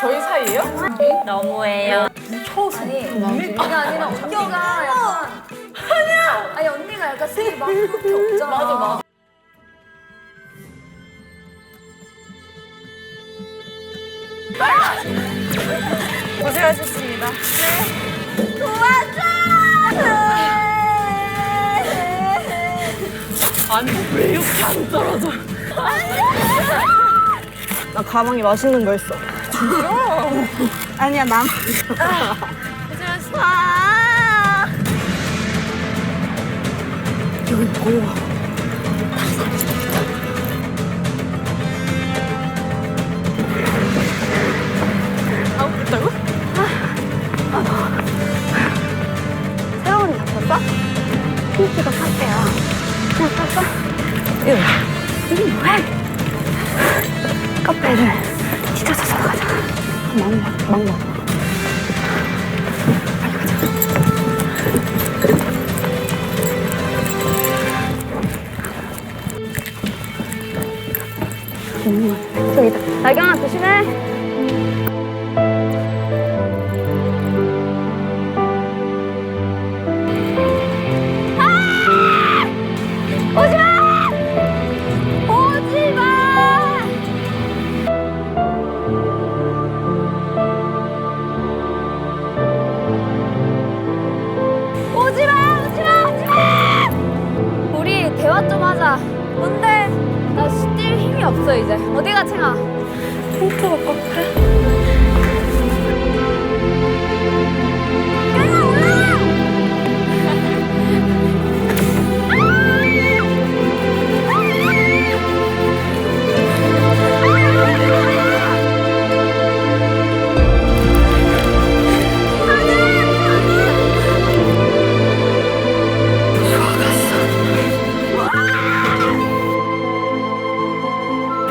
저희 사이예요? 너무해요. 아니 언니가 아니라 언니가 약간 아니야 아니 언니가 약간 스킬 막 그렇게 없잖아 맞아, 맞아. 고생하셨습니다. 아니 왜 이렇게 안 떨어져? 나 가방에 맛있는 거 있어. 아니야, 남. 아. 여기 뭐야? 아우 됐다고? 새로운 잡혔어? 힌트가. 그냥 샀어? 응. 이게 뭐야? 카페를 뒤져서 망망, 망망. 빨리 가자. 저기다. 나경아, 조심해. 없어 이제. 어디가 챙아? 힌트 먹고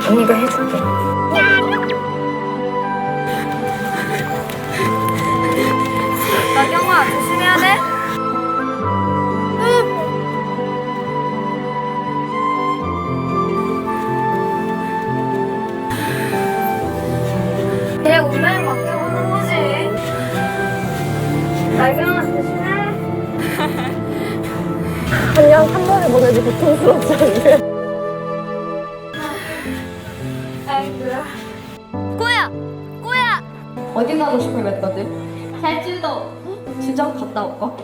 언니가 해줄게. 나경아 조심해야 돼. 그냥 운명에 맡겨보는 거지. 나경아 조심해. 그냥 한 번에 보내지 고통스럽지 않게. 꼬야! 꼬야! 어디 가고 싶어 몇 가지? 제주도 진짜 갔다 올까?